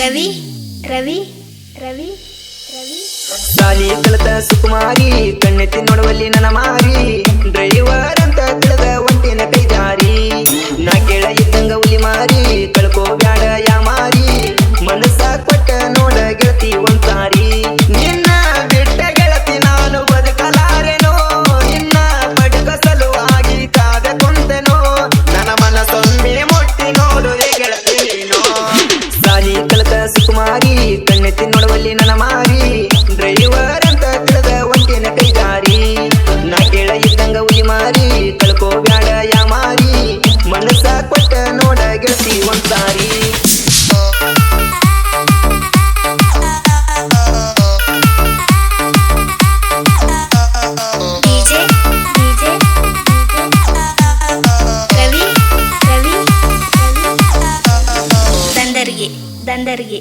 ரவி ரவி ரவி ரவி ಸಾಲಿ ಕಳತ ಸುಕುಮಾರಿ ಕಣ್ಣೆತ್ತಿ ನೋಡವಲ್ಲಿ ನನ್ನ ಮಾರಿ Body, കണ്ടറിയേ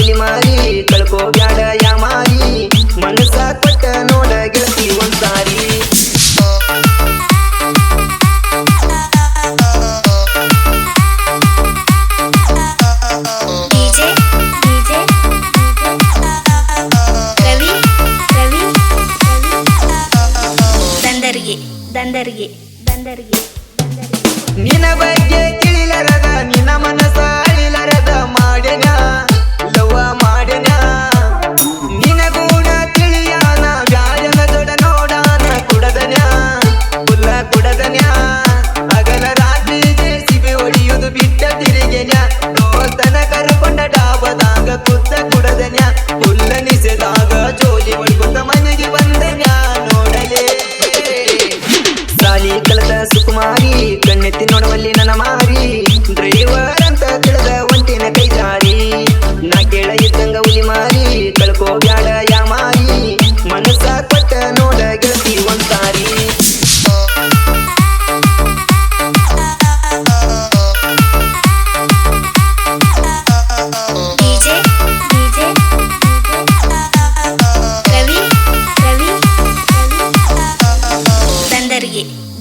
ಇಲ್ಲಿ ಮಾಡಿ ಕಳ್ಕೋ ಬ್ಯಾಡ ಯಾ ಮಾರಿ. ಮನಸ್ಸ ಕೊಟ್ಟ ನೋಡ ಗೆಳತಿ ಒಂದ್ಸಾರಿ. ದಂದರಿಗೆ ನಿನ್ನ ಬಗ್ಗೆ ತಿಳಿಲರದ ನಿನ್ನ ಮನಸ್ಸ ಅಳಿಲರದ ಮಾಡ್ಯನ. ಲವ ಮಾಡಿನ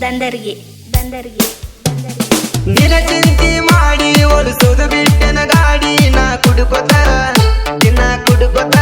ದಂದರ್ಗಿ. ದಂದರ್ಗಿ. ದಿನ ಚಿಂತೆ ಮಾಡಿ ಓಡಿಸೋದು ಬಿಟ್ಟನ ಗಾಡಿ ನಾ ಕುಡುಕೋತ ದಿನ ಕುಡುಕೋತ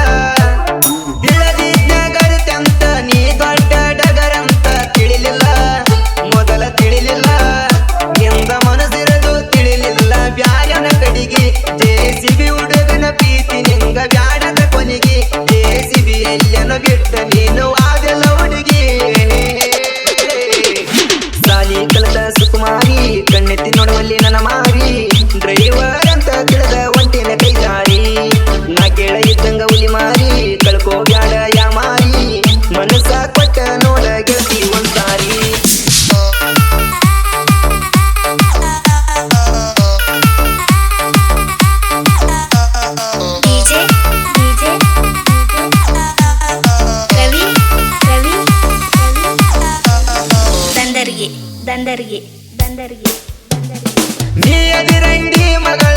ಬಂದರಿಗೆ ಬಂದರಿಗೆ ಬಂದರಿಗೆ. ನೀ ಅದಿರಂಗಿ ಮಗಳ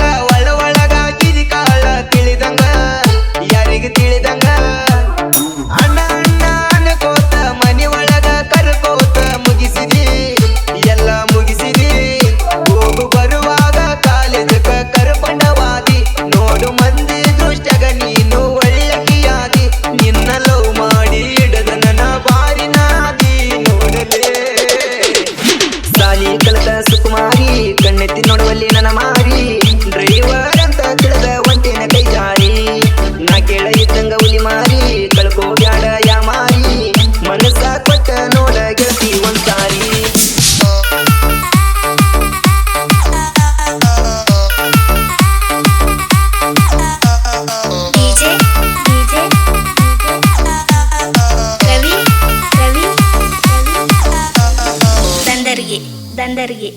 ದಂದರ್ಗಿ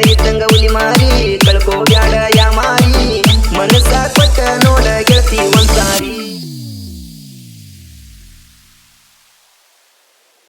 ಇದ್ದಂಗ ಹುಲಿ ಮಾರಿ ಕಳ್ಕೋಬ್ಯಾಡ ಯಾ